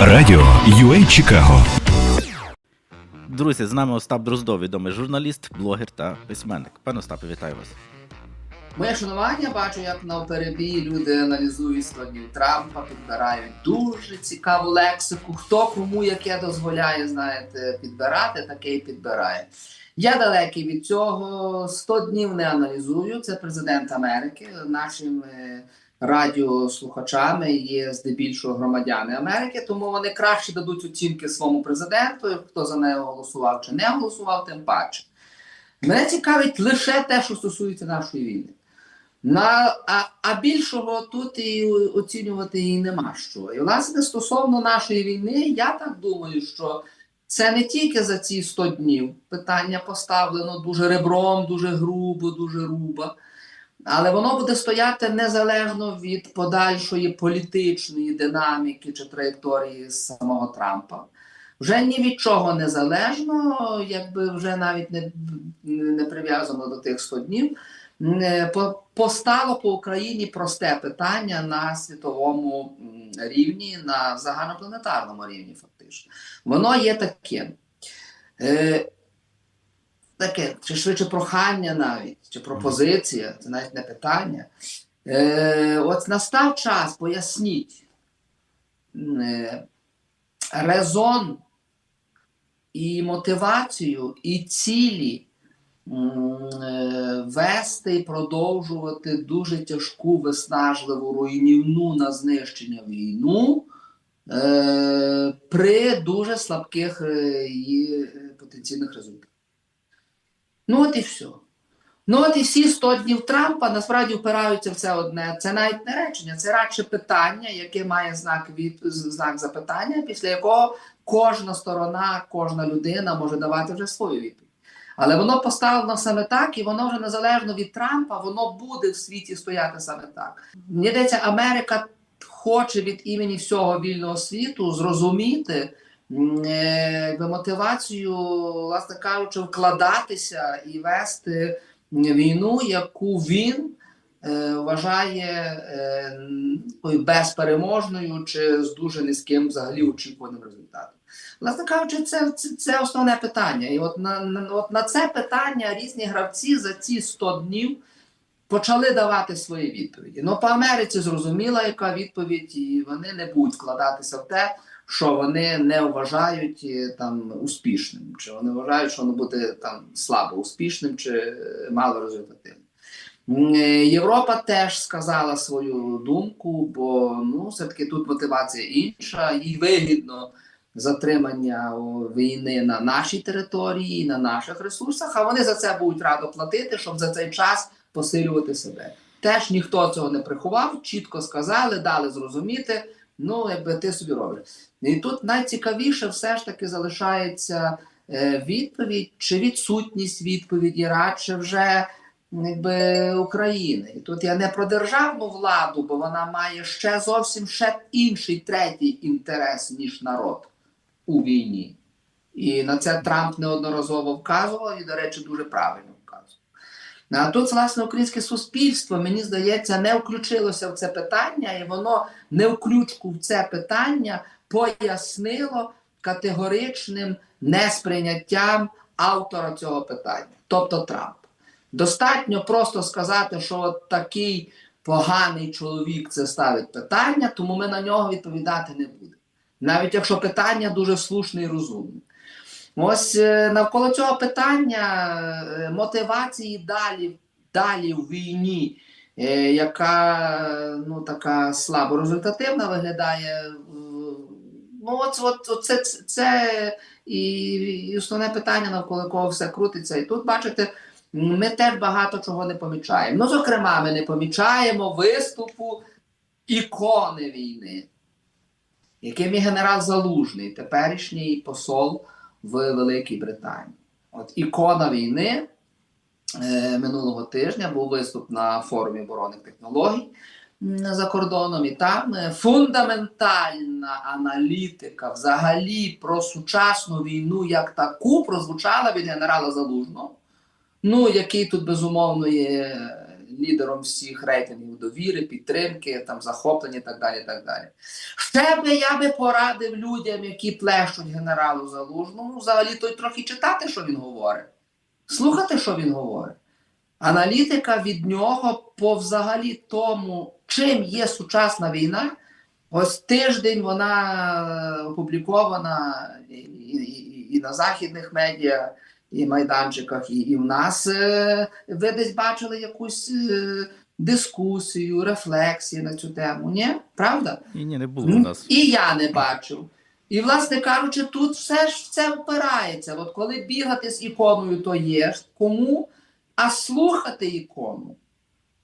Радіо UA Чикаго. Друзі, з нами Остап Дроздов, відомий журналіст, блогер та письменник. Пане Остапе, вітаю вас. Моє шанування бачу, як на перебій люди аналізують складів Трампа, підбирають дуже цікаву лексику. Хто кому яке дозволяє, знаєте, підбирати, таке і підбирає. Я далекий від цього. 100 днів не аналізую. Це президент Америки. Нашими радіослухачами є здебільшого громадяни Америки, тому вони краще дадуть оцінки своєму президенту, хто за неї голосував чи не голосував, тим паче. Мене цікавить лише те, що стосується нашої війни. На, а, а більшого тут і оцінювати і нема що. І власне стосовно нашої війни, я так думаю, що це не тільки за ці 100 днів питання поставлено дуже ребром, дуже грубо, дуже грубо, але воно буде стояти незалежно від подальшої політичної динаміки чи траєкторії самого Трампа. Вже ні від чого не залежно, якби вже навіть не, не прив'язано до тих 100 днів. По- постало по Україні просте питання на світовому рівні, на загальнопланетарному рівні, фактично. Воно є таке. Е, таке, чи швидше прохання навіть, чи пропозиція, це навіть не питання. Е, от настав час, поясніть е, резон і мотивацію, і цілі е, вести і продовжувати дуже тяжку, виснажливу, руйнівну на знищення війну е, при дуже слабких е, її е, потенційних результатах. Ну от і все. Ну от і всі 100 днів Трампа насправді впираються в це одне. Це навіть не речення, це радше питання, яке має знак від знак запитання, після якого кожна сторона, кожна людина може давати вже свою відповідь. Але воно поставлено саме так, і воно вже незалежно від Трампа, воно буде в світі стояти саме так. Мені здається, Америка хоче від імені всього вільного світу зрозуміти мотивацію, власне кажучи, вкладатися і вести війну, яку він е, вважає е, безпереможною чи з дуже низьким взагалі очікуваним результатом. Власне кажучи, це, це, це основне питання. І от на, на, от на це питання різні гравці за ці 100 днів почали давати свої відповіді. Ну, по Америці зрозуміла, яка відповідь, і вони не будуть вкладатися в те, що вони не вважають е, там успішним, чи вони вважають, що воно буде там слабо успішним чи е, мало результативним. Е, Європа теж сказала свою думку, бо ну, все-таки тут мотивація інша, їй вигідно затримання війни на нашій території, на наших ресурсах, а вони за це будуть радо платити, щоб за цей час посилювати себе. Теж ніхто цього не приховав, чітко сказали, дали зрозуміти. Ну, якби ти собі робиш. І тут найцікавіше все ж таки залишається е, відповідь чи відсутність відповіді, радше вже якби, України. І тут я не про державну владу, бо вона має ще зовсім ще інший третій інтерес, ніж народ у війні. І на це Трамп неодноразово вказував і, до речі, дуже правильно. А тут, власне, українське суспільство, мені здається, не включилося в це питання, і воно не включку в це питання пояснило категоричним несприйняттям автора цього питання, тобто Трамп. Достатньо просто сказати, що от такий поганий чоловік це ставить питання, тому ми на нього відповідати не будемо. Навіть якщо питання дуже слушне і розумне. Ось е, навколо цього питання е, мотивації далі, далі в війні, е, яка ну, така слабо результативна виглядає. Ну, от, от, от це, це і, і основне питання, навколо якого все крутиться. І тут, бачите, ми теж багато чого не помічаємо. Ну, зокрема, ми не помічаємо виступу ікони війни, яким є генерал Залужний, теперішній посол в Великій Британії. От ікона війни е, минулого тижня був виступ на форумі оборонних технологій за кордоном, і там е, фундаментальна аналітика взагалі про сучасну війну як таку прозвучала від генерала Залужного. Ну, який тут безумовно є лідером всіх рейтингів довіри, підтримки, там захоплення так далі. так далі. Ще би я би порадив людям, які плещуть генералу Залужному, взагалі той трохи читати, що він говорить, слухати, що він говорить. Аналітика від нього по взагалі тому, чим є сучасна війна. Ось тиждень вона е, опублікована і, і, і на західних медіа, і майданчиках, і, і в нас. Е, ви десь бачили якусь е, дискусію, рефлексію на цю тему, ні? Правда? Ні, ні, не було Ну, нас. І я не бачив. І, власне кажучи, тут все ж в це впирається. От коли бігати з іконою, то є кому, а слухати ікону,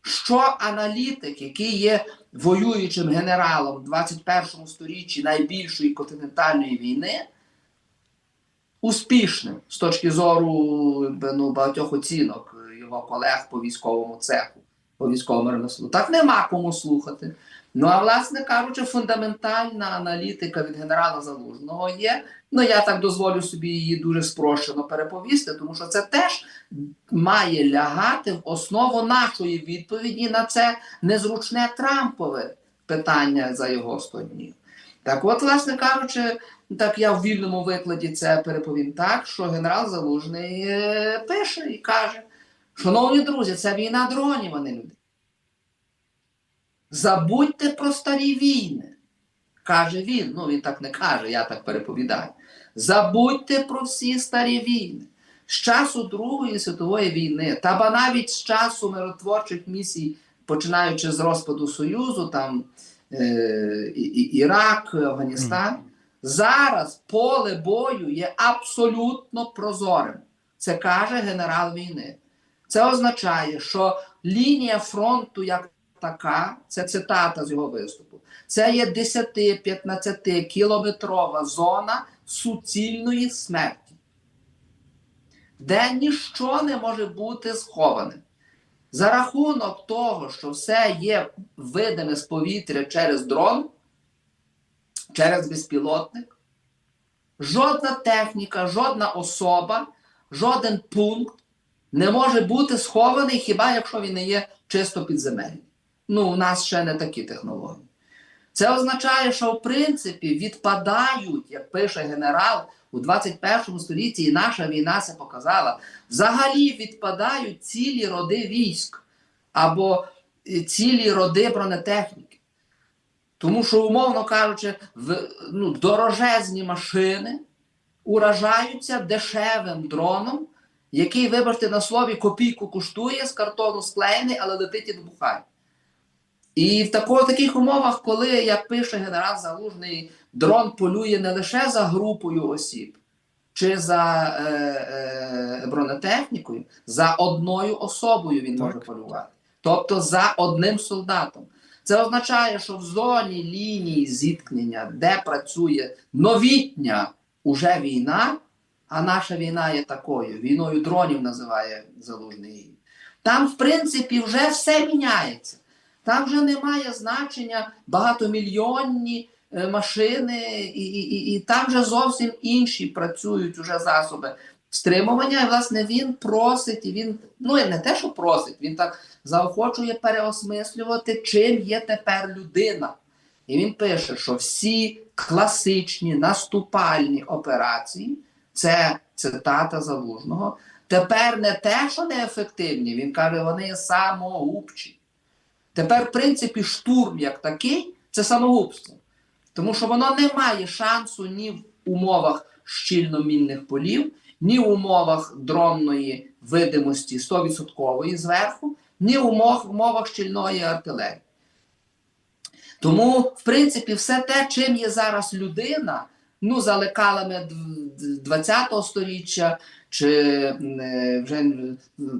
що аналітик, який є воюючим генералом в 21 сторіччі найбільшої континентальної війни, успішним з точки зору ну, багатьох оцінок його колег по військовому цеху, по військовому ремеслу. Так нема кому слухати. Ну а власне кажучи, фундаментальна аналітика від генерала Залужного є. Ну я так дозволю собі її дуже спрощено переповісти, тому що це теж має лягати в основу нашої відповіді на це незручне Трампове питання за його 100 днів. Так, от, власне кажучи, так я в вільному викладі це переповім так, що генерал Залужний е, пише і каже: Шановні друзі, це війна дронів, а не людей. Забудьте про старі війни. Каже він, ну він так не каже, я так переповідаю. Забудьте про всі старі війни. З часу Другої світової війни, та ба навіть з часу миротворчих місій, починаючи з розпаду Союзу, там Ірак, Афганістан, зараз поле бою є абсолютно прозорим. Це каже генерал війни. Це означає, що лінія фронту як така, це цитата з його виступу. Це є 10-15 кілометрова зона суцільної смерті, де ніщо не може бути схованим. За рахунок того, що все є видиме з повітря через дрон, через безпілотник, жодна техніка, жодна особа, жоден пункт не може бути схований, хіба якщо він не є чисто підземельний. Ну, у нас ще не такі технології. Це означає, що в принципі відпадають, як пише генерал, у 21 столітті, і наша війна це показала, взагалі відпадають цілі роди військ або е, цілі роди бронетехніки. Тому що, умовно кажучи, в, ну, дорожезні машини уражаються дешевим дроном, який, вибачте на слові, копійку коштує з картону склеєний, але летить і добухає. І в тако, таких умовах, коли, як пише генерал Залужний, дрон полює не лише за групою осіб чи за е, е, бронетехнікою, за одною особою він Так. може полювати. Тобто за одним солдатом. Це означає, що в зоні лінії зіткнення, де працює новітня уже війна, а наша війна є такою, війною дронів називає Залужний її. Там, в принципі, вже все міняється. Там вже немає значення багатомільйонні машини, і, і, і, і там вже зовсім інші працюють уже засоби стримування. І, власне, він просить, і він, ну і не те, що просить, він так заохочує переосмислювати, чим є тепер людина. І він пише, що всі класичні наступальні операції, це цитата залужного, тепер не те, що неефективні, він каже, вони самогубчі. Тепер, в принципі, штурм як такий це самогубство. Тому що воно не має шансу ні в умовах щільно-мінних полів, ні в умовах дронної видимості 100% зверху, ні в умов- умовах щільної артилерії. Тому, в принципі, все те, чим є зараз людина, ну, за лекалами ХХ століття, чи е, вже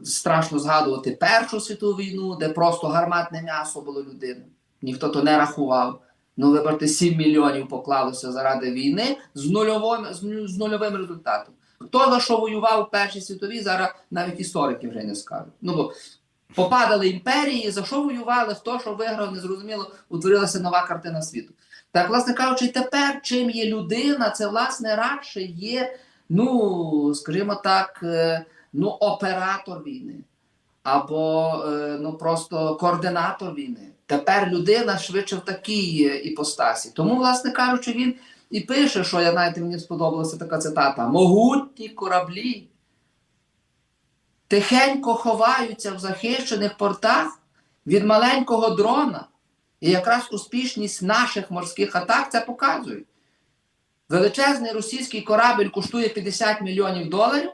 страшно згадувати Першу світову війну, де просто гарматне м'ясо було людини. Ніхто то не рахував. Ну, вибачте, 7 мільйонів поклалося заради війни з нульовим, з нульовим результатом. Хто за що воював у Першій світовій, зараз навіть історики вже не скажуть. Ну, бо попадали імперії, за що воювали, хто що виграв, незрозуміло, утворилася нова картина світу. Так, власне кажучи, тепер чим є людина, це власне радше є, ну, скажімо так, е, ну, оператор війни. або е, ну просто координатор війни. Тепер людина швидше в такій е, іпостасі. Тому, власне кажучи, він і пише, що я знаєте, мені сподобалася така цитата: могутні кораблі тихенько ховаються в захищених портах від маленького дрона. І якраз успішність наших морських атак це показує. Величезний російський корабель коштує 50 мільйонів доларів.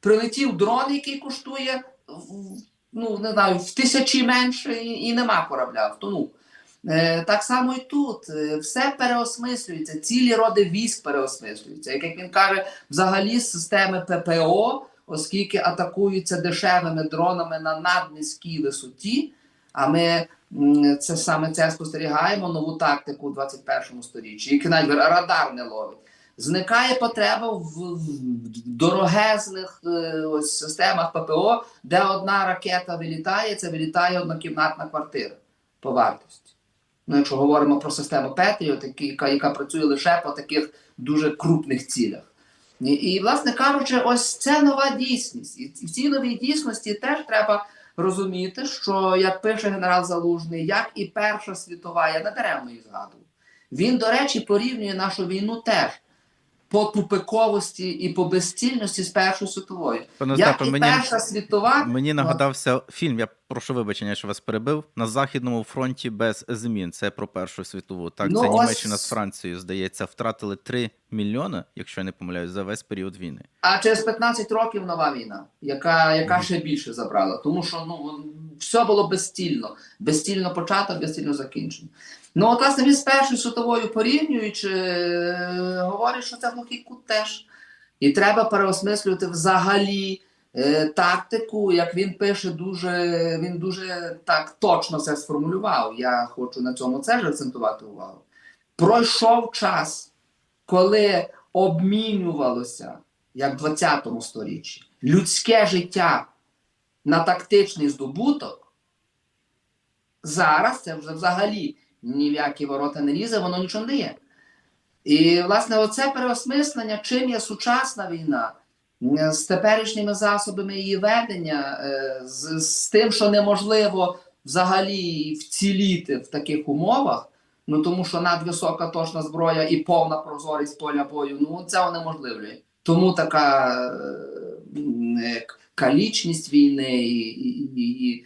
Прилетів дрон, який коштує ну, не знаю, в тисячі менше, і, і нема корабля, втонув. Е, так само і тут. Е, все переосмислюється, цілі роди військ переосмислюються. Як, як він каже, взагалі системи ППО, оскільки атакуються дешевими дронами на наднизькій висоті, а ми це саме це спостерігаємо нову тактику у 21 сторіччі, який навіть радар не ловить. Зникає потреба в, дорогезних е, ось системах ППО, де одна ракета вилітає, це вилітає однокімнатна квартира по вартості. Ну, якщо говоримо про систему Петріот, яка, яка працює лише по таких дуже крупних цілях. І, і, власне кажучи, ось це нова дійсність. І в цій новій дійсності теж треба розуміти, що як пише генерал Залужний, як і Перша світова, я не даремно її згадував. Він, до речі, порівнює нашу війну теж по тупиковості і по безцільності з Першою світовою. Пане Як і мені, Перша світова, мені нагадався фільм. Я прошу вибачення, що вас перебив. На Західному фронті без змін. Це про Першу світову. Так, Ну, це ось- Німеччина з Францією, здається, втратили 3 мільйони, якщо я не помиляюсь, за весь період війни. А через 15 років нова війна, яка, яка ще більше забрала. Тому що ну, все було безстільно. Безстільно почато, безстільно закінчено. Ну, от, власне, він з Першою світовою порівнюючи, е, говорить, що це глухий кут теж. І треба переосмислювати взагалі е, тактику, як він пише, дуже, він дуже так точно це сформулював. Я хочу на цьому теж акцентувати увагу. Пройшов час, коли обмінювалося, як в 20 сторіччі, людське життя на тактичний здобуток, зараз це вже взагалі ні в які ворота не лізе, воно нічого не дає. І, власне, оце переосмислення, чим є сучасна війна, е, з теперішніми засобами її ведення, е, з, з тим, що неможливо взагалі вціліти в таких умовах, ну тому що надвисока точна зброя і повна прозорість поля бою, ну це унеможливлює. Тому така е, калічність війни і, і, і,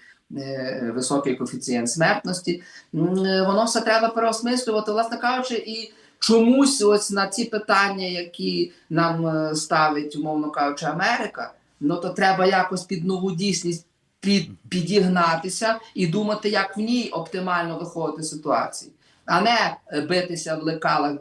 високий коефіцієнт смертності, е, воно все треба переосмислювати, власне кажучи, і чомусь ось на ці питання, які нам е, ставить, умовно кажучи, Америка, ну то треба якось під нову дійсність під, підігнатися і думати, як в ній оптимально виходити з ситуації, а не е, битися в лекалах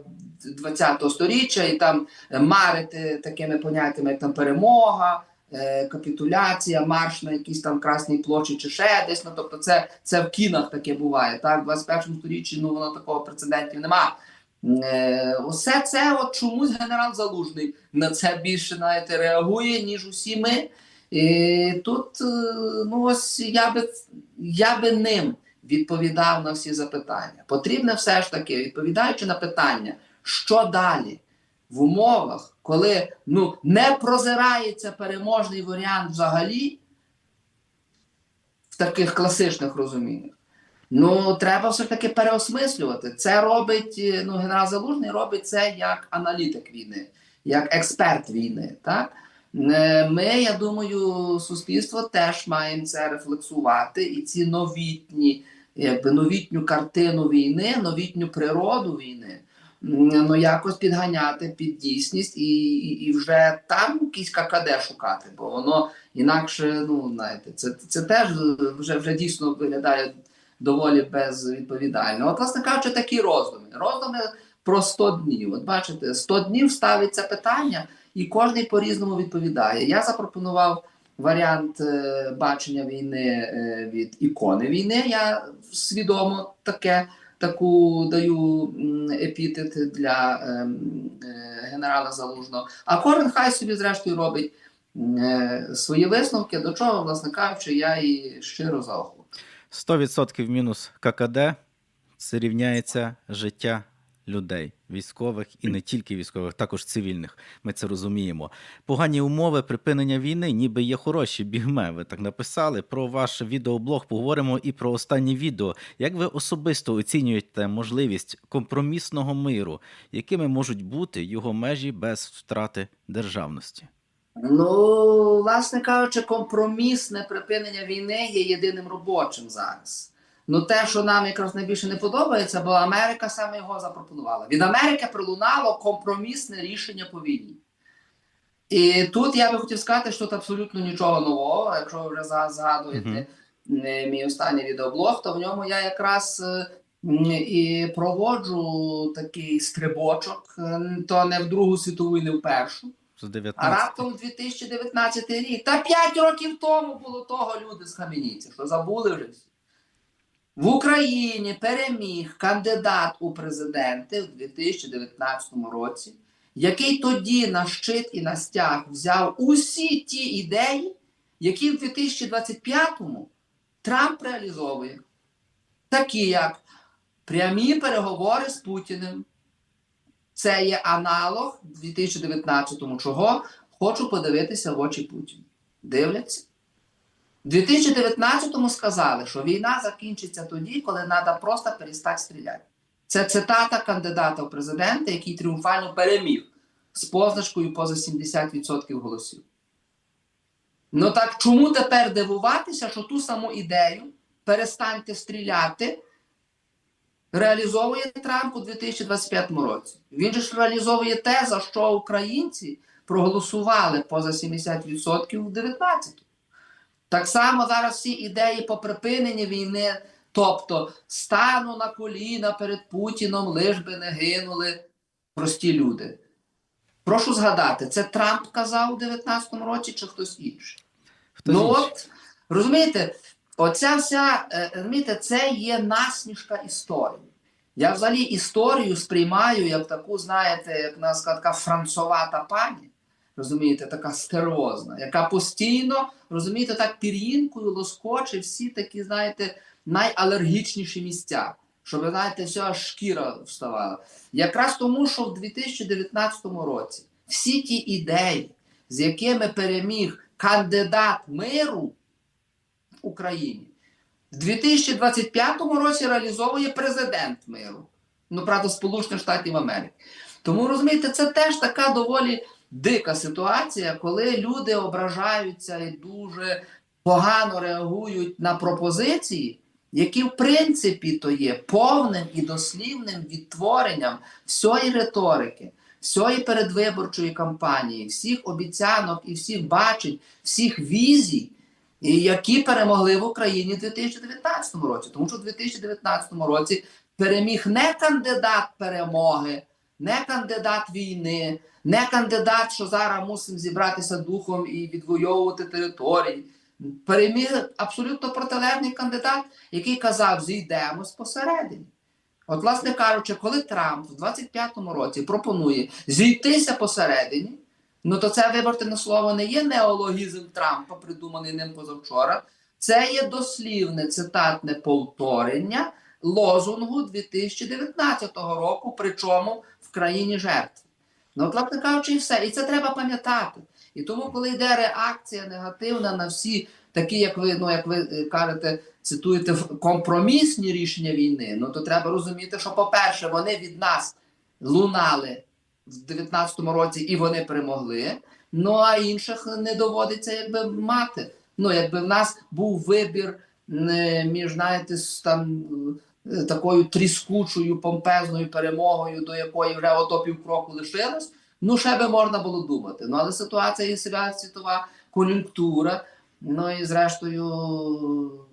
20-го сторіччя і там е, марити такими поняттями, як там перемога. Е, Капітуляція, марш на якійсь там красній площі чи ще десь. Ну тобто, це, це в кінах таке буває. Так, в 21 сторіччі ну воно такого прецедентів нема. Е, усе це от чомусь генерал Залужний на це більше знаєте, реагує, ніж усі ми. І тут, е, ну ось я би, я би ним відповідав на всі запитання. Потрібно все ж таки, відповідаючи на питання, що далі в умовах, коли ну, не прозирається переможний варіант взагалі в таких класичних розуміннях. Ну, треба все ж таки переосмислювати. Це робить е, ну, генерал Залужний робить це як аналітик війни, як експерт війни. Так? Е, Ми, я думаю, суспільство теж маємо це рефлексувати, і ці новітні, якби новітню картину війни, новітню природу війни. Ну, якось підганяти під дійсність і, і, вже там якийсь ККД шукати, бо воно інакше, ну знаєте, це, це теж вже, вже дійсно виглядає доволі безвідповідально. От, власне кажучи, такі роздуми. Роздуми про 100 днів. От бачите, 100 днів ставиться питання, і кожен по-різному відповідає. Я запропонував варіант е, бачення війни е, від ікони війни. Я свідомо таке. Таку даю епітет для е, е, генерала Залужного. А кожен хай собі, зрештою, робить е, свої висновки, до чого, власне кажучи, я і щиро заохочу. 100% мінус ККД це рівняється життя людей, військових і не тільки військових, також цивільних. Ми це розуміємо. Погані умови припинення війни, ніби є хороші бігме. Ви так написали. Про ваш відеоблог поговоримо і про останнє відео. Як ви особисто оцінюєте можливість компромісного миру, якими можуть бути його межі без втрати державності? Ну, власне кажучи, компромісне припинення війни є єдиним робочим зараз. Ну, те, що нам якраз найбільше не подобається, бо Америка саме його запропонувала. Від Америки пролунало компромісне рішення по війні. І тут я би хотів сказати, що тут абсолютно нічого нового. Якщо ви вже згадуєте е, мій останній відеоблог, то в ньому я якраз е, і проводжу такий стрибочок, е, то не в Другу світову і не в першу. З А 19 раптом 2019 рік. Та 5 років тому було того люди з Хам'яніці, що забули вже всі. В Україні переміг кандидат у президенти в 2019 році, який тоді на щит і на стяг взяв усі ті ідеї, які в 2025-му Трамп реалізовує. Такі як прямі переговори з Путіним, це є аналог 2019-му. Чого? Хочу подивитися в очі Путіну. Дивляться. У 2019-му сказали, що війна закінчиться тоді, коли треба просто перестати стріляти. Це цитата кандидата в президенти, який тріумфально переміг з позначкою поза 70% голосів. Ну так чому тепер дивуватися, що ту саму ідею перестаньте стріляти реалізовує Трамп у 2025 році. Він же ж реалізовує те, за що українці проголосували поза 70% у 19 Так само зараз всі ідеї по припиненні війни, тобто стану на коліна перед Путіном, лиш би не гинули прості люди. Прошу згадати, це Трамп казав у 19-му році чи хтось інший? Хтось ну інший. от, розумієте, оця вся, е, розумієте, це є насмішка історії. Я взагалі історію сприймаю як таку, знаєте, як нас така францовата пані, розумієте, така стервозна, яка постійно, розумієте, так пір'їнкою лоскоче всі такі, знаєте, найалергічніші місця. Щоб, знаєте, вся шкіра вставала. Якраз тому, що в 2019 році всі ті ідеї, з якими переміг кандидат миру в Україні, в 2025 році реалізовує президент миру. Ну, правда, Сполучених Штатів Америки. Тому розумієте, це теж така доволі дика ситуація, коли люди ображаються і дуже погано реагують на пропозиції, які, в принципі, то є повним і дослівним відтворенням всієї риторики, всієї передвиборчої кампанії, всіх обіцянок і всіх бачень, всіх візій, і які перемогли в Україні в 2019 році. Тому що в 2019 році переміг не кандидат перемоги, не кандидат війни, не кандидат, що зараз мусимо зібратися духом і відвоювати території. Переміг абсолютно протилежний кандидат, який казав, зійдемось посередині. От, власне кажучи, коли Трамп в 25-му році пропонує зійтися посередині, ну то це, виборте на слово, не є неологізм Трампа, придуманий ним позавчора. Це є дослівне цитатне повторення лозунгу 2019 року, причому в країні жертв. Ну, от, власне кажучи, і все. І це треба пам'ятати. І тому, коли йде реакція негативна на всі такі, як ви, ну, як ви е, кажете, цитуєте компромісні рішення війни, ну то треба розуміти, що, по-перше, вони від нас лунали в 19-му році і вони перемогли. Ну а інших не доводиться якби мати. Ну, якби в нас був вибір між, знаєте, там е, такою тріскучою помпезною перемогою, до якої вже ото півкроку лишилось, ну ще би можна було думати. Ну але ситуація і себе світова кон'юнктура, ну і зрештою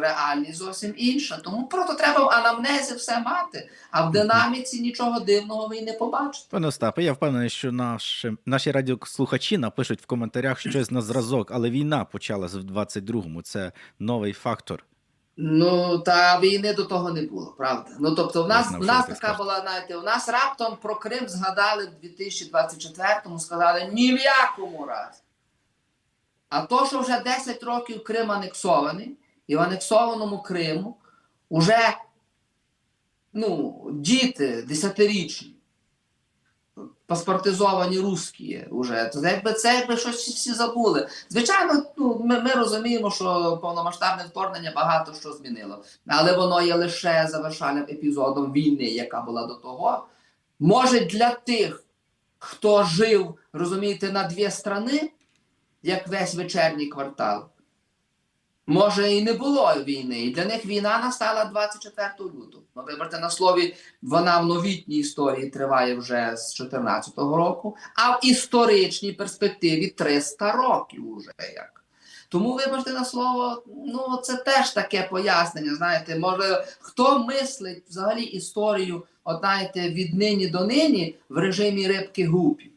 реальність зовсім інша. Тому просто треба в анамнезі все мати, а в динаміці нічого дивного ви й не побачите. Пане Остапе, я впевнений, що наші, наші радіослухачі напишуть в коментарях щось на зразок, але війна почалась в 22-му. Це новий фактор. Ну та війни до того не було, правда. Ну тобто, в нас знав, в нас така скажете. була, знаєте, у нас раптом про Крим згадали в 2024-му, сказали ні в якому разі. А то, що вже 10 років Крим анексований, і в анексованому Криму вже ну, діти десятирічні, паспортизовані русські вже. То якби це якби щось всі забули. Звичайно, ну, ми, ми розуміємо, що повномасштабне вторгнення багато що змінило. Але воно є лише завершальним епізодом війни, яка була до того. Може, для тих, хто жив, розумієте, на дві страни, як весь вечірній квартал. Може, і не було війни. І для них війна настала 24 лютого. Ну, вибрати на слові, вона в новітній історії триває вже з 14 року, а в історичній перспективі 300 років уже як. Тому, вибачте на слово, ну це теж таке пояснення. Знаєте, може, хто мислить взагалі історію, от знаєте, від нині до нині в режимі рибки гупі.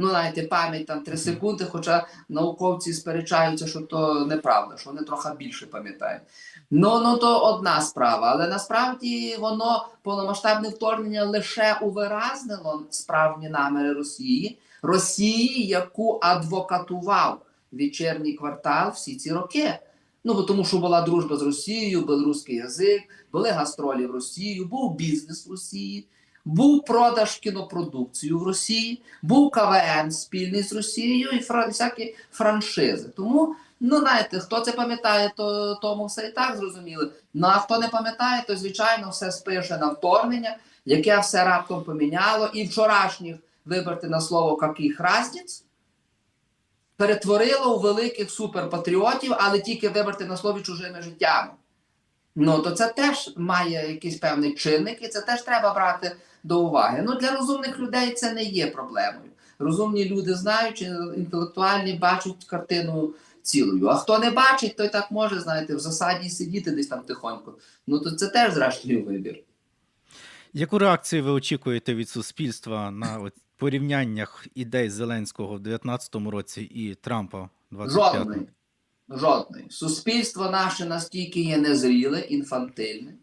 Ну, знаєте, пам'ять там 3 секунди, хоча науковці сперечаються, що то неправда, що вони трохи більше пам'ятають. Ну, ну то одна справа, але насправді воно повномасштабне вторгнення лише увиразнило справжні наміри Росії, Росії, яку адвокатував вечірній квартал всі ці роки. Ну, бо тому що була дружба з Росією, білоруський язик, були гастролі в Росію, був бізнес в Росії, був продаж кінопродукції в Росії, був КВН спільний з Росією і фра- всякі франшизи. Тому, ну знаєте, хто це пам'ятає, то тому все і так зрозуміло. Ну а хто не пам'ятає, то звичайно все спише на вторгнення, яке все раптом поміняло, і вчорашніх, вибрати на слово каких разниць, перетворило у великих суперпатріотів, але тільки вибрати на слові чужими життями. Ну, то це теж має якийсь певний чинник, і це теж треба брати до уваги. Ну, для розумних людей це не є проблемою. Розумні люди знають, інтелектуальні бачать картину цілою. А хто не бачить, той так може, знаєте, в засаді сидіти десь там тихонько. Ну, то це теж зрештою вибір. Яку реакцію ви очікуєте від суспільства на от порівняннях ідей Зеленського в 19-му році і Трампа в 25-му? Жодної. Жодної. Суспільство наше настільки є незріле, інфантильне.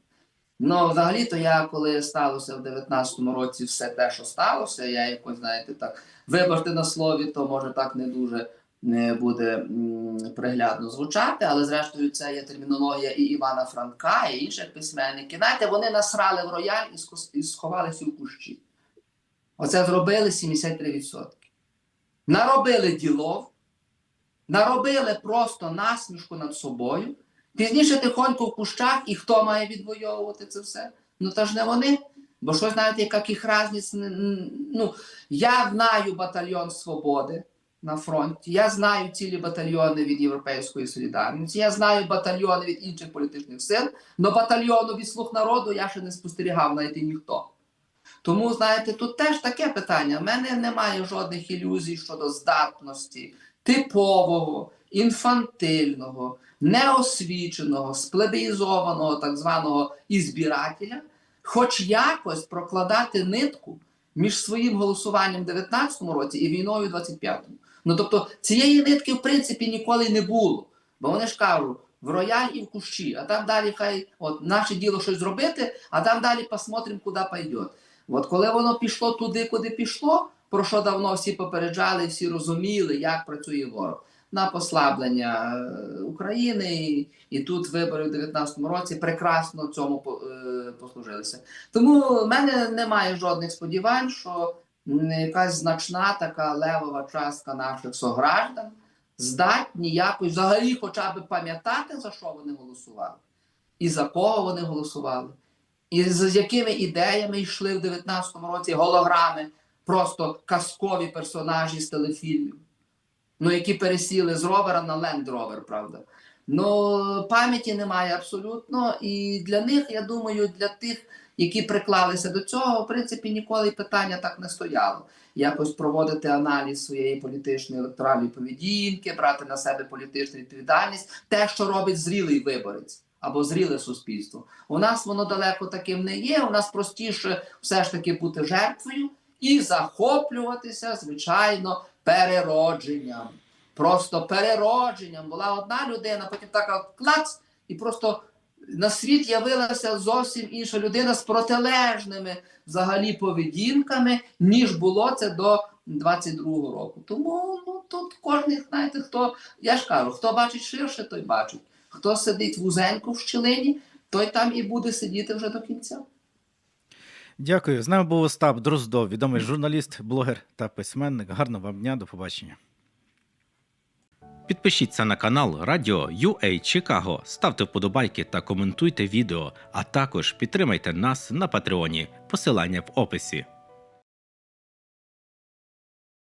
Ну, взагалі-то я, коли сталося в 19-му році все те, що сталося, я якось, знаєте, так, вибачте на слові, то може так не дуже не буде приглядно звучати, але зрештою це є термінологія і Івана Франка, і інших письменників. Знаєте, вони насрали в рояль і сховалися у кущі. Оце зробили 73%. Наробили ділов, наробили просто насмішку над собою. Пізніше тихонько в кущах, і хто має відвоювати це все? Ну та ж не вони. Бо що знаєте, яких разниць, не- ну, я знаю батальйон свободи на фронті, я знаю цілі батальйони від Європейської солідарності, я знаю батальйони від інших політичних сил, але батальйону від слуг народу я ще не спостерігав навіть ніхто. Тому, знаєте, тут теж таке питання. У мене немає жодних ілюзій щодо здатності типового, інфантильного, неосвіченого, сплебеїзованого так званого ізбирателя, хоч якось прокладати нитку між своїм голосуванням в 19-му році і війною в 25-му. Ну тобто цієї нитки, в принципі, ніколи не було. Бо вони ж кажуть, в рояль і в кущі, а там далі хай от наше діло щось зробити, а там далі посмотрим, куди пойде. От коли воно пішло туди, куди пішло, про що давно всі попереджали, всі розуміли, як працює ворог. На послаблення е, України і, і тут вибори в 19-му році прекрасно цьому е, послужилися. Тому в мене немає жодних сподівань, що якась значна така левова частка наших сограждан здатні якось взагалі хоча б пам'ятати, за що вони голосували, і за кого вони голосували, і з якими ідеями йшли в 19-му році голограми, просто казкові персонажі з телефільмів, ну які пересіли з ровера на Land Rover, правда. Ну, пам'яті немає абсолютно, і для них, я думаю, для тих, які приклалися до цього, в принципі, ніколи питання так не стояло. Якось проводити аналіз своєї політичної електоральної поведінки, брати на себе політичну відповідальність, те, що робить зрілий виборець або зріле суспільство. У нас воно далеко таким не є. У нас простіше все ж таки бути жертвою і захоплюватися, звичайно, переродженням. Просто переродженням. Була одна людина, потім така клац, і просто на світ явилася зовсім інша людина з протилежними взагалі поведінками, ніж було це до 22-го року. Тому ну, тут кожен, знаєте, хто, я ж кажу, хто бачить ширше, той бачить. Хто сидить вузенько в щілині, той там і буде сидіти вже до кінця. Дякую. З нами був Остап Дроздов, відомий журналіст, блогер та письменник. Гарного вам дня, до побачення. Підпишіться на канал Радіо UA Чикаго, ставте вподобайки та коментуйте відео, а також підтримайте нас на Патреоні. Посилання в описі.